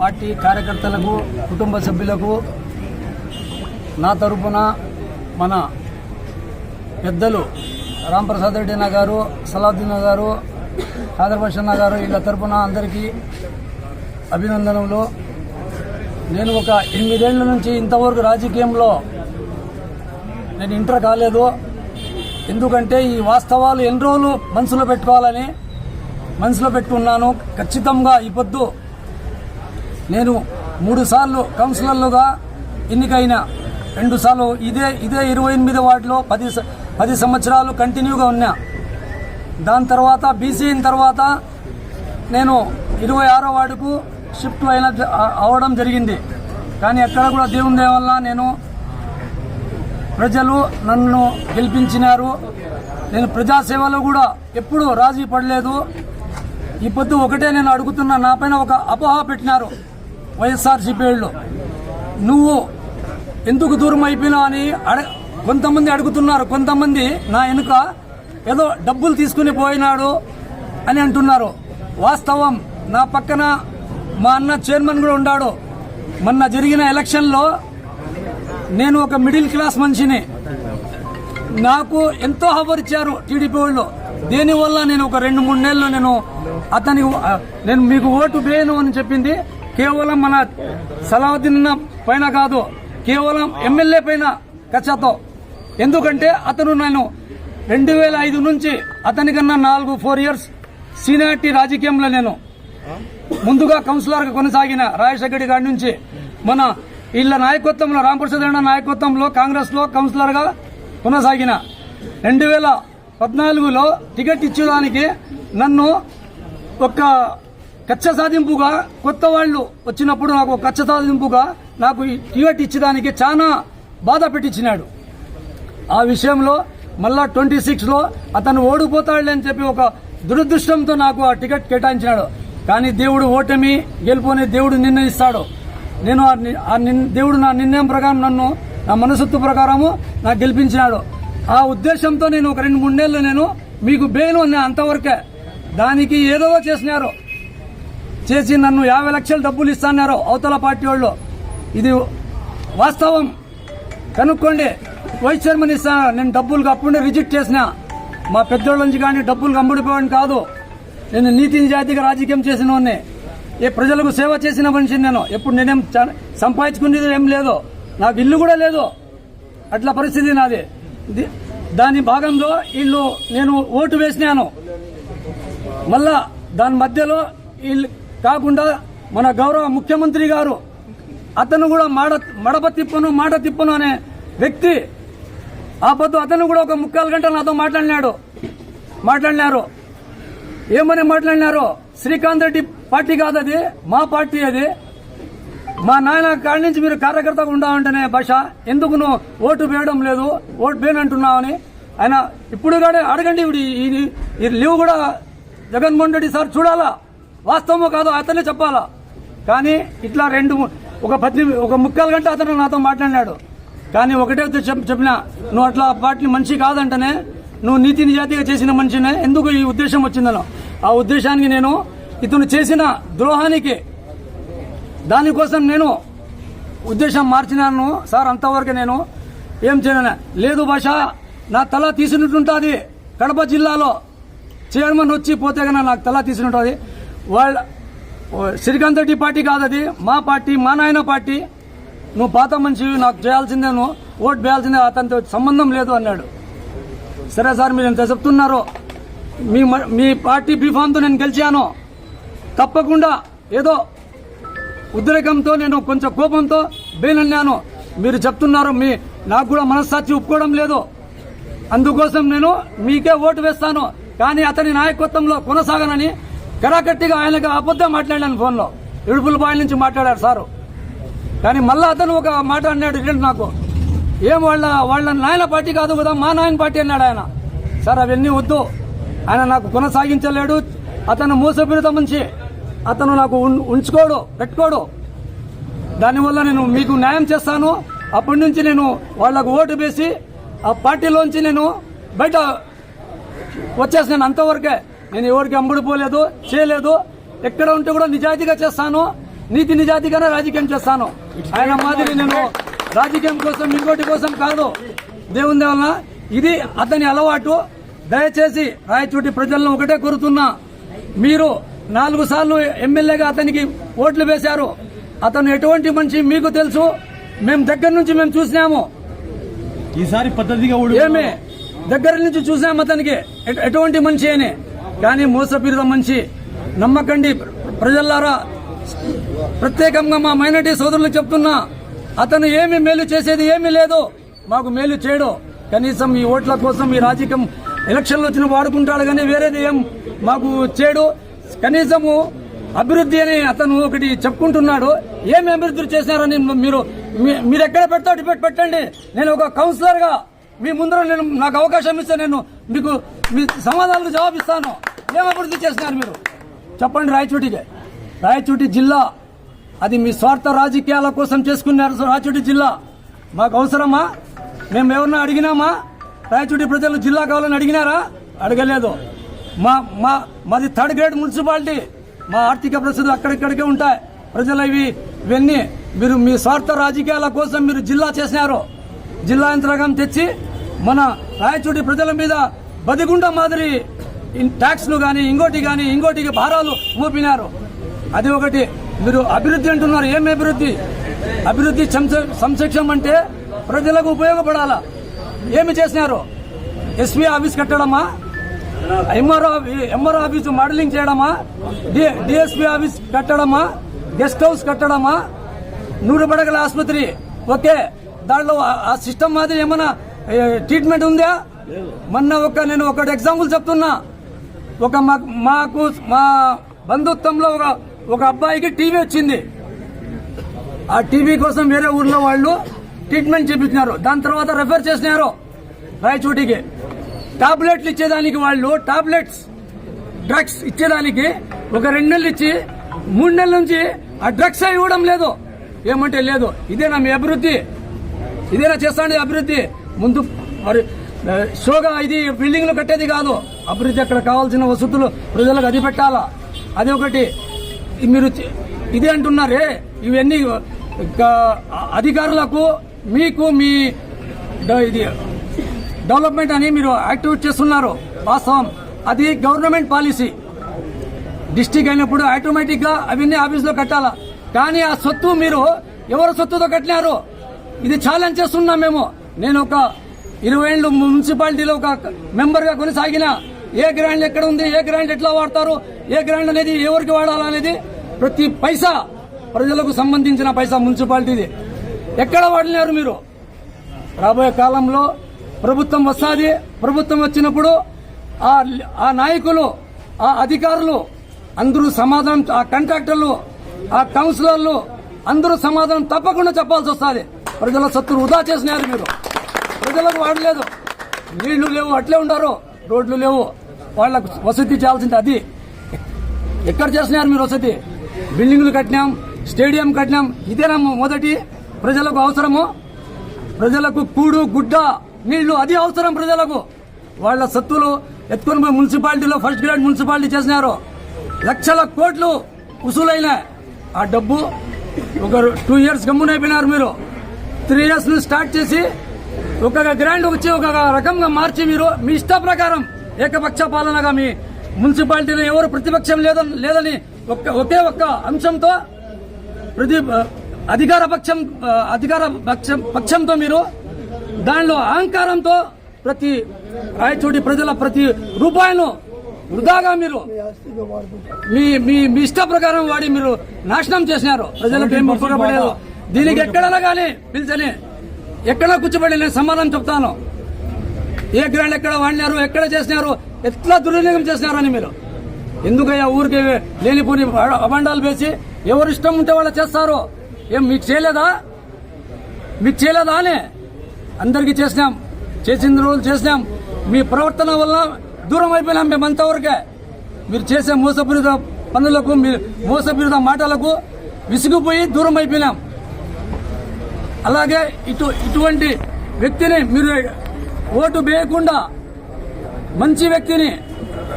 Party కార్యకర్తలకు కుటుంబ సభ్యులకు నా తరపున మన పెద్దలు రాంప్రసాద్ రెడ్డి అన్న గారు సలాద్దీన్ గారు ఖాదర్భాషన్న గారు వీళ్ళ తరపున అందరికీ అభినందనలు నేను ఒక ఎనిమిదేళ్ళ నుంచి ఇంతవరకు రాజకీయంలో నేను ఇంటర్ కాలేదు. ఎందుకంటే ఈ వాస్తవాలు ఎన్ని రోజులు మనసులో పెట్టుకోవాలని మనసులో పెట్టుకున్నాను. ఖచ్చితంగా ఈ పొద్దు నేను మూడు సార్లు కౌన్సిలర్లుగా ఎన్నికైన రెండు సార్లు ఇదే ఇదే ఇరవై ఎనిమిది వార్డులో పది స- పది సంవత్సరాలు కంటిన్యూగా ఉన్నా. దాని తర్వాత బీసీ అయిన తర్వాత నేను ఇరవై ఆరో వార్డుకు షిఫ్ట్ అయిన అవడం జరిగింది. కానీ ఎక్కడ కూడా దేవుని దయ వల్ల నేను ప్రజలు నన్ను గెలిపించినారు. నేను ప్రజాసేవలో కూడా ఎప్పుడూ రాజీ పడలేదు. ఈ పొద్దు ఒకటే నేను అడుగుతున్నా నాపైన ఒక అపోహ పెట్టినారు. వైఎస్ఆర్సీపీ వాళ్ళు నువ్వు ఎందుకు దూరం అయిపోయినావు అని అడ కొంతమంది అడుగుతున్నారు కొంతమంది నా వెనుక ఏదో డబ్బులు తీసుకుని పోయినాడు అని అంటున్నారు. వాస్తవం నా పక్కన మా అన్న చైర్మన్ కూడా ఉన్నాడు మొన్న జరిగిన ఎలక్షన్లో నేను ఒక మిడిల్ క్లాస్ మనిషిని. నాకు ఎంతో హవర్ ఇచ్చారు టీడీపీ వాళ్ళు. దీనివల్ల నేను ఒక రెండు మూడు నెలలు నేను అతని నేను మీకు ఓటు వేయను అని చెప్పింది కేవలం మన సలావుద్దీన్ పైన కాదు కేవలం ఎమ్మెల్యే పైన కచ్చతో ఎందుకంటే అతను నేను రెండు వేల ఐదు నుంచి అతనికన్నా నాలుగు ఫోర్ ఇయర్స్ సీనియారిటీ రాజకీయంలో నేను. ముందుగా కౌన్సిలర్గా కొనసాగిన రాజశేఖర్ గారి నుంచి మన వీళ్ళ నాయకత్వంలో రామప్రసాద్ రెడ్డి నాయకత్వంలో కాంగ్రెస్లో కౌన్సిలర్గా కొనసాగిన. రెండు వేల పద్నాలుగులో టికెట్ ఇచ్చేదానికి నన్ను ఒక కచ్చ సాధింపుగా కొత్త వాళ్ళు వచ్చినప్పుడు నాకు కచ్చ సాధింపుగా నాకు ఈ టికెట్ ఇచ్చేదానికి చాలా బాధ పెట్టించినాడు. ఆ విషయంలో మళ్ళా ట్వంటీ సిక్స్లో అతను ఓడిపోతాడులే అని చెప్పి ఒక దురదృష్టంతో నాకు ఆ టికెట్ కేటాయించినాడు. కానీ దేవుడు ఓటమి గెలుపుని దేవుడు నిర్ణయిస్తాడు. నేను ఆ నిన్- దేవుడు నా నిర్ణయం ప్రకారం నన్ను నా మనసత్తు ప్రకారము నాకు గెలిపించినాడు. ఆ ఉద్దేశంతో నేను ఒక రెండు మూడు నెలలు నేను మీకు బెయిల్ ఉన్నా అంతవరకే దానికి ఏదో చేసినారు. చేసి నన్ను యాభై లక్షలు డబ్బులు ఇస్తాన్నారు అవతల పార్టీ వాళ్ళు. ఇది వాస్తవం. కనుక్కోండి వైస్ చైర్మన్ ఇస్తాను నేను డబ్బులు అప్పుడే రిజెక్ట్ చేసిన. మా పెద్దోళ్ళ నుంచి కానీ డబ్బులు అమ్ముడిపోవని కాదు. నేను నీతి జాతిగా రాజకీయం చేసిన వాడిని. ఏ ప్రజలకు సేవ చేసిన మనిషిని నేను ఎప్పుడు నేనేం చా- సంపాదించుకునేది ఏం లేదు. నాకు ఇల్లు కూడా లేదు. అట్లా పరిస్థితి నాది. దాని భాగంలో వీళ్ళు నేను ఓటు వేసినాను. మళ్ళా దాని మధ్యలో వీళ్ళు కాకుండా మన గౌరవ ముఖ్యమంత్రి గారు అతను కూడా మాడ మడప తిప్పను మాట తిప్పను అనే వ్యక్తి ఆ పొద్దు అతను కూడా ఒక ముక్కాలు గంటలు నాతో మాట్లాడినాడు. మాట్లాడినారు. ఏమని మాట్లాడినారు శ్రీకాంత్ రెడ్డి పార్టీ కాదు అది మా పార్టీ అది. మా నాయన కాడి నుంచి మీరు కార్యకర్తగా ఉండాలంటేనే భాష ఎందుకు నువ్వు ఓటు వేయడం లేదు ఓటు వేయనంటున్నావని ఆయన ఇప్పుడు కానీ అడగండి ఇప్పుడు ఈ- ఈ- ఈ లీవ్ కూడా జగన్మోహన్ రెడ్డి సార్ చూడాలా? వాస్తవమో కాదో అతనే చెప్పాలా? కానీ ఇట్లా రెండు ఒక పది ఒక ముక్కాలు గంట అతను నాతో మాట్లాడినాడు. కానీ ఒకటే చెప్ చెప్పిన నువ్వు అట్లా పార్టీ మనిషి కాదంటనే నువ్వు నీతి నిజాతిగా చేసిన మనిషినే ఎందుకు ఈ ఉద్దేశం వచ్చిందనో. ఆ ఉద్దేశానికి నేను ఇతను చేసిన ద్రోహానికి దానికోసం నేను ఉద్దేశం మార్చినాను. సార్ అంతవరకు నేను ఏం చేయను. లేదు భాష నా తల తీసినట్టుంటుంది కడప జిల్లాలో చైర్మన్ వచ్చి పోతే కన్నా నాకు తల తీసినట్టుంది వాళ్ళ ఓ, శ్రీకాంత్ రెడ్డి పార్టీ కాదు అది. మా పార్టీ మా నాయన పార్టీ. నువ్వు పాత మనిషి నాకు చేయాల్సిందే నువ్వు ఓటు వేయాల్సిందే అతనితో సంబంధం లేదు అన్నాడు. సరే సార్ మీరు ఎంత చెప్తున్నారు. మీ మ- మీ పార్టీ బీఫామ్తో నేను గెలిచాను. తప్పకుండా ఏదో ఉద్రేకంతో నేను కొంచెం కోపంతో బేనన్నాను మీరు చెప్తున్నారు మీ నాకు కూడా మనస్సాక్షి ఒప్పుకోవడం లేదు. అందుకోసం నేను మీకే ఓటు వేస్తాను. కానీ అతని నాయకత్వంలో కొనసాగనని కరాకట్టిగా ఆయనకు అబద్ధం మాట్లాడాను ఫోన్లో. ఇడుపుల బాయ్ నుంచి మాట్లాడారు సారు. కానీ మళ్ళా అతను ఒక మాట అన్నాడు రిటర్న్ నాకు. ఏం వాళ్ళ వాళ్ళ నాయన పార్టీ కాదు కదా మా నాయన పార్టీ అన్నాడు ఆయన. సార్ అవన్నీ వద్దు. ఆయన నాకు కొనసాగించలేడు. అతను మోసపీడిత మంచి అతను నాకు ఉంచుకోడు పెట్టుకోడు. దానివల్ల నేను మీకు న్యాయం చేస్తాను. అప్పటి నుంచి నేను వాళ్ళకు ఓటు వేసి ఆ పార్టీలోంచి నేను బయట వచ్చేసాను అంతవరకే. నేను ఎవరికి అమ్ముడు పోలేదు చేయలేదు. ఎక్కడ ఉంటే కూడా నిజాయితీగా చేస్తాను. నీతి నిజాతిగానే రాజకీయం చేస్తాను. ఆయన మాదిరి నేను రాజకీయం కోసం ఇంకోటి కోసం కాదు. దేవుని వలన ఇది అతని అలవాటు. దయచేసి రాయచోటి ప్రజలను ఒకటే కోరుతున్నా. మీరు నాలుగు సార్లు ఎమ్మెల్యేగా అతనికి ఓట్లు వేశారు. అతను ఎటువంటి మనిషి మీకు తెలుసు. మేము దగ్గర నుంచి మేము చూసినాము. ఈసారి పద్ధతిగా ఏమి? దగ్గర నుంచి చూసాం అతనికి. ఎటు- ఎటువంటి మనిషి అని? కానీ మోసపీరిత మనిషి నమ్మకండి ప్రజల్లారా. ప్రత్యేకంగా మా మైనార్టీ సోదరులు చెప్తున్నా అతను ఏమి మేలు చేసేది ఏమీ లేదు. మాకు మేలు చేయడు. కనీసం ఈ ఓట్ల కోసం ఈ రాజకీయం ఎలక్షన్లు వచ్చిన వాడుకుంటాడు కానీ వేరేది ఏం మాకు చేయడు. కనీసము అభివృద్ధి అని అతను ఒకటి చెప్పుకుంటున్నాడు. ఏమి అభివృద్ధి చేసినారని మీరు మీ- మీరు ఎక్కడ పెడతా పెట్టండి. నేను ఒక కౌన్సిలర్గా మీ ముందర నేను నాకు అవకాశం ఇస్తే నేను మీకు మీ సమాధానాలు జవాబిస్తాను. ఏం అభివృద్ధి చేసినారు మీరు? చెప్పండి రాయచోటికి. రాయచోటి జిల్లా అది మీ స్వార్థ రాజకీయాల కోసం చేసుకున్నారు రాయచోటి జిల్లా. మాకు అవసరమా? మేము ఎవరన్నా అడిగినామా? రాయచోటి ప్రజలు జిల్లా కావాలని అడిగినారా? అడగలేదు. మా మా మాది థర్డ్ గ్రేడ్ మున్సిపాలిటీ. మా ఆర్థిక పరిస్థితులు అక్కడిక్కడికే ఉంటాయి. ప్రజలు ఇవి ఇవన్నీ మీరు మీ స్వార్థ రాజకీయాల కోసం మీరు జిల్లా చేసినారు. జిల్లా యంత్రాంగం తెచ్చి మన రాయచూటి ప్రజల మీద బదిగుండ మాదిరి ట్యాక్స్లు కానీ ఇంకోటి కానీ ఇంకోటికి భారాలు మోపినారు. అది ఒకటి. మీరు అభివృద్ధి అంటున్నారు. ఏం అభివృద్ధి? అభివృద్ధి సంక్ష- సంక్షేమం అంటే ప్రజలకు ఉపయోగపడాలా? ఏమి చేసినారు? ఎస్పీ ఆఫీస్ కట్టడమా? ఎంఆర్ఓ ఎంఆర్ఓ ఆఫీస్ మోడలింగ్ చేయడమా? డిఎస్పీ ఆఫీస్ కట్టడమా? గెస్ట్ హౌస్ కట్టడమా? నూరు పడగల ఆసుపత్రి. ఓకే. దాంట్లో ఆ- సిస్టమ్ మాదిరి ఏమైనా ట్రీట్మెంట్ ఉందా? మొన్న ఒక నేను ఒకటి ఎగ్జాంపుల్ చెప్తున్నా. ఒక మాకు మా బంధుత్వంలో ఒక ఒక అబ్బాయికి టీవీ వచ్చింది. ఆ టీవీ కోసం వేరే ఊర్లో వాళ్ళు ట్రీట్మెంట్ చేపించినారు. దాని తర్వాత రెఫర్ చేసినారు రాయచోటికి. టాబ్లెట్లు ఇచ్చేదానికి వాళ్ళు టాబ్లెట్స్ డ్రగ్స్ ఇచ్చేదానికి ఒక రెండు నెలలు ఇచ్చి మూడు నెలల నుంచి ఆ డ్రగ్స్ ఇవ్వడం లేదు. ఏమంటే లేదు. ఇదేనా మీ అభివృద్ధి? ఇదేనా చేస్తాండి అభివృద్ధి? ముందు మరి షోగా ఇది బిల్డింగ్లు కట్టేది కాదు. అభివృద్ధి అక్కడ కావాల్సిన వసతులు ప్రజలకు అది పెట్టాలా అది ఒకటి. మీరు ఇది అంటున్నారే? ఇవన్నీ అధికారులకు మీకు మీ ఇది డెవలప్మెంట్ అని మీరు యాక్టివేట్ చేస్తున్నారు. వాస్తవం. అది గవర్నమెంట్ పాలసీ. డిస్టిక్ అయినప్పుడు ఆటోమేటిక్గా అవన్నీ ఆఫీస్లో కట్టాలా? కానీ ఆ సొత్తు మీరు ఎవరు సొత్తుతో కట్టినారు? ఇది ఛాలెంజ్ చేస్తున్నాం మేము. నేను ఒక ఇరవై ఏళ్ళు మున్సిపాలిటీలో ఒక మెంబర్గా కొనసాగిన ఏ గ్రాండ్ ఎక్కడ ఉంది ఏ గ్రాండ్ ఎట్లా వాడతారు ఏ గ్రాండ్ అనేది ఎవరికి వాడాలనేది ప్రతి పైసా ప్రజలకు సంబంధించిన పైసా మున్సిపాలిటీది. ఎక్కడ వాడినారు మీరు? రాబోయే కాలంలో ప్రభుత్వం వస్తుంది. ప్రభుత్వం వచ్చినప్పుడు ఆ ఆ నాయకులు ఆ అధికారులు అందరూ సమాధానం ఆ కాంట్రాక్టర్లు ఆ కౌన్సిలర్లు అందరూ సమాధానం తప్పకుండా చెప్పాల్సి వస్తుంది. ప్రజల సత్తులు వృధా చేసినారు మీరు. ప్రజలకు వాడలేదు. నీళ్ళు లేవు అట్లే ఉండారు. రోడ్లు లేవు. వాళ్ళకు వసతి చేయాల్సింది అది. ఎక్కడ చేస్తున్నారు మీరు వసతి? బిల్డింగ్లు కట్టినాం స్టేడియం కట్టినాం. ఇదేనా మొదటి ప్రజలకు అవసరము? ప్రజలకు కూడు గుడ్డ నీళ్ళు అది అవసరం ప్రజలకు. వాళ్ళ సత్తులు ఎత్తుకొని పోయి మున్సిపాలిటీలో ఫస్ట్ గ్రేడ్ మున్సిపాలిటీ చేసినారు. లక్షల కోట్లు వసూలైన ఆ డబ్బు ఒక టూ ఇయర్స్ గమ్మునైపోయినారు మీరు. త్రీ ఇయర్స్ స్టార్ట్ చేసి ఒక గ్రాండ్ వచ్చి ఒక రకంగా మార్చి మీరు మీ ఇష్ట ప్రకారం ఏకపక్ష పాలనగా మీ మున్సిపాలిటీలో ఎవరు ప్రతిపక్షం లేదని లేదని ఒక్క ఒకే ఒక్క అంశంతో ప్రతి అధికార పక్షం అధికార పక్షం పక్షంతో మీరు దానిలో అహంకారంతో ప్రతి రాయచోటి ప్రజల ప్రతి రూపాయను వృధాగా మీరు మీ మీ మీ ఇష్ట ప్రకారం వాడి మీరు నాశనం చేసినారు. ప్రజలకు ఏం ఉపయోగపడలేదు. దీనికి ఎక్కడైనా కానీ పిలిచని ఎక్కడ కూర్చోబడి నేను సమాధానం చెప్తాను? ఏ గ్రాండ్ ఎక్కడ వాడినారు ఎక్కడ చేసినారు ఎట్లా దుర్వినియోగం చేసినారని మీరు? ఎందుకయ్యా ఊరికి లేనిపోని అబండాలు వేసి ఎవరు ఇష్టం ఉంటే వాళ్ళు చేస్తారు? ఏం మీకు చేయలేదా? మీకు చేయలేదా అని అందరికీ చేసినాం. చేసిన రోజులు చేసినాం. మీ ప్రవర్తన వల్ల దూరం అయిపోయినాం మేము అంతవరకే మీరు చేసే మోసపూరిత పనులకు మీ మోసపూరిత మాటలకు విసిగిపోయి దూరం అయిపోయినాం. అలాగే ఇటు ఇటువంటి వ్యక్తిని మీరు ఓటు వేయకుండా మంచి వ్యక్తిని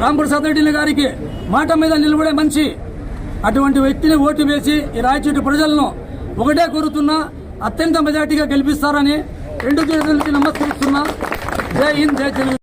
రాంప్రసాద్ రెడ్డి గారికి మాట మీద నిలబడే మంచి అటువంటి వ్యక్తిని ఓటు వేసి ఈ రాయచోటి ప్రజలను ఒకటే కోరుతున్నా అత్యంత మెజార్టీగా గెలిపిస్తారని రెండు చేతులకి నమస్కరిస్తున్నా. జై హింద్ జై తెలుగు